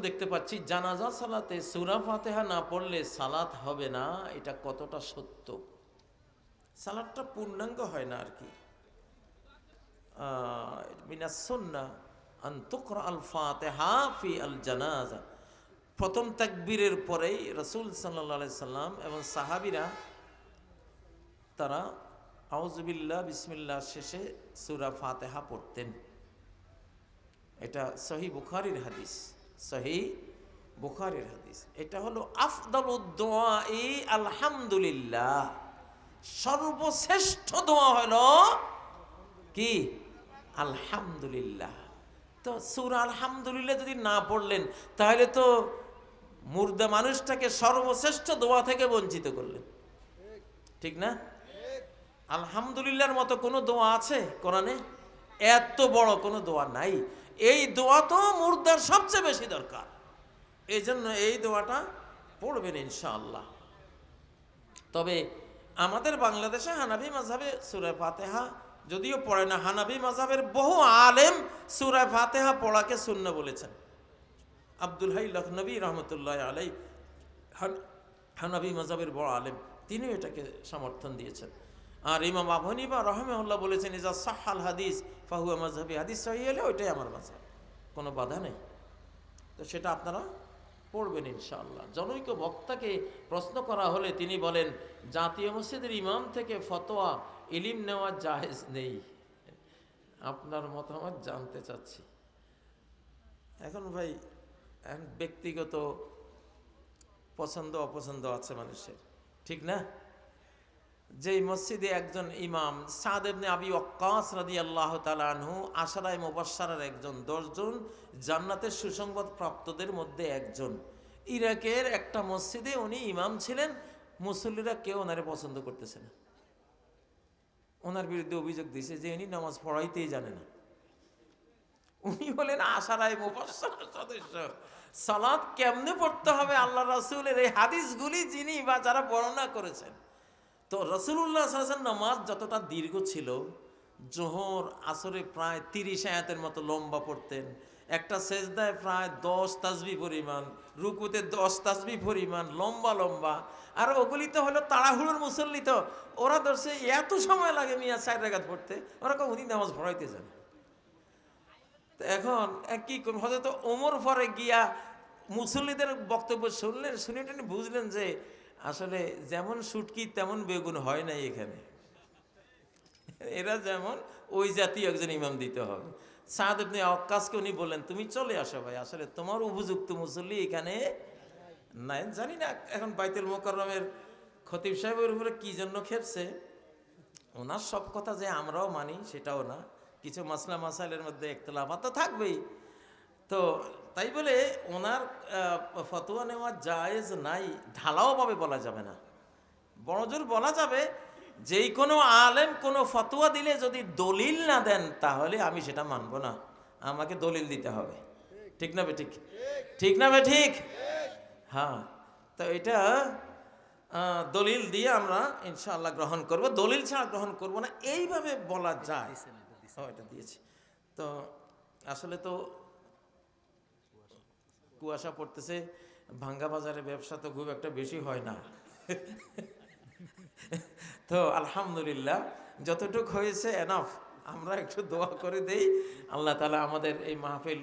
দেখতে পাচ্ছি, জানাজা, সালাতে, সুরা ফাতেহা না পড়লে সালাত হবে না, এটা কতটা সত্য? সালাদটা পূর্ণাঙ্গ হয় না আর কি আন্তকর আল ফাতেহা ফি আল জানাজা। প্রথম তাকবীরের পরেই রসুল সাল্লা সাল্লাম এবং সাহাবিরা, তারা আউজবিল্লা বিসমিল্লা শেষে সুরা ফাতেহা পড়তেন। এটা সহি বুখারির হাদিস। সহি বুখারের হাদিস। এটা হলো আফদল ই আলহামদুলিল্লাহ। সর্বশ্রেষ্ঠ দোয়া হলো কি? আলহামদুলিল্লাহ। তো সুর আলহামদুলিল্লাহ যদি না পড়লেন, তাহলে তো মুর্দা মানুষটাকে সর্বশ্রেষ্ঠ দোয়া থেকে বঞ্চিত করলেন। ঠিক না? আলহামদুলিল্লাহর মতো কোনো দোয়া আছে কোরআনে? এত বড় কোনো দোয়া নাই। এই দোয়া তো মুর্দার সবচেয়ে বেশি দরকার। এই জন্য এই দোয়াটা পড়বেন ইনশাআল্লাহ। তবে আমাদের বাংলাদেশে হানাবি মাঝাবে সুরে ফাতেহা যদিও পড়ে না হানাবি মাঝাবের বহু আলেম সুরে ফাতেহা পড়াকে শূন্য বলেছেন। আব্দুল হাই লখনবী রহমতুল্লাহ আলাই হান- হানাবি মাঝাবের বড় আলেম, তিনিও এটাকে সমর্থন দিয়েছেন। আর ইমাম আবহানিবা রহমেউল্লাহ বলেছেন, ইজা সাহাল হাদিস, ফাহুয়া মাঝহাবি হাদিস সহি হলে ওইটাই আমার মাঝহাব কোনো বাধা নেই। তো সেটা আপনারা পড়বেন ইনশাআল্লাহ। জনৈক বক্তাকে প্রশ্ন করা হলে তিনি বলেন, জাতীয় মসজিদের ইমাম থেকে ফতোয়া ইলিম নেওয়া জাহেজ নেই। আপনার মতামত জানতে চাচ্ছি। এখন ভাই ব্যক্তিগত পছন্দ, অপছন্দ আছে মানুষের। ঠিক না? যেই মসজিদে একজন ইমাম সাদ ইবনে আবি ওয়াক্কাস রাদিয়াল্লাহু তাআলা আনহু, আশারায়ে মুবাশশারার একজন দশজন, জান্নাতের সুসংবাদ প্রাপ্তদের মধ্যে একজন। ইরাকের একটা মসজিদে উনি ইমাম ছিলেন, মুসল্লিরা কেউ ওনারে পছন্দ করতেছে না। ওনার বিরুদ্ধে অভিযোগ দিয়েছে যে উনি নামাজ পড়াইতেই জানে না। উনি হলেন আশারায় মুবাশশারার সদস্য, সালাত কেমনে পড়তে হবে আল্লাহ রাসূলের এই হাদিসগুলি যিনি বা যারা বর্ণনা করেছেন? তো রসুল্লাহ সাল্লাম নামাজ যতটা দীর্ঘ ছিল, জোহর, আসরে প্রায় তিরিশ আয়াতের মতো লম্বা পড়তেন। একটা সেজদায় প্রায় দশ তাসবি পরিমাণ, রুকুতে দশ তাসবি পরিমাণ, লম্বা লম্বা। আর ওগুলি তো হলো তাড়াহুড়োর মুসল্লি তো। ওরা ধরছে, এত সময় লাগে মিয়া চার রেখাত পড়তে? ওরা কেউ উনি নামাজ পড়াইতে জানে তো এখন কি হয়তো ওমর পরে গিয়া মুসল্লিদের বক্তব্য শুনলেন শুনে বুঝলেন যে আসলে যেমন সুটকি তেমন বেগুন হয় নাই এখানে। এরা যেমন ওই জাতীয় একজন ইমাম দিতে হবে। সাদ আপনি অক্কাসকে উনি বললেন, তুমি চলে আসো ভাই, আসলে তোমার উপযুক্ত মুসল্লি এখানে নাই। জানি না, এখন বাইতুল মোকাররমের খতিব সাহেবের উপরে কি জন্য খেপছে। ওনার সব কথা যে আমরাও মানি, সেটাও না। কিছু মাসলা মাসাইলের মধ্যে একতলাফা তো থাকবেই। তো তাই বলে ওনার ফতোয়া নেওয়া জায়েজ নাই ঢালাওভাবে বলা যাবে না। বড়জোর বলা যাবে যেই কোনো আলেম কোনো ফতোয়া দিলে যদি দলিল না দেন তাহলে আমি সেটা মানবো না। আমাকে দলিল দিতে হবে। ঠিক না বে ঠিক? ঠিক না বে ঠিক? হ্যাঁ। তো এটা দলিল দিয়ে আমরা ইনশাআল্লাহ গ্রহণ করব। দলিল ছাড়া গ্রহণ করব না। এইভাবে বলা যায়। এটা দিয়েছি। তো আসলে তো কুয়াশা পড়তেছে, ভাঙ্গা বাজারে ব্যবসা তো খুব একটা বেশি হয় না। তো আলহামদুলিল্লাহ, যতটুক হয়েছে এনাফ আমরা একটু দোয়া করে দেই, আল্লাহ তালা আমাদের এই মাহফিল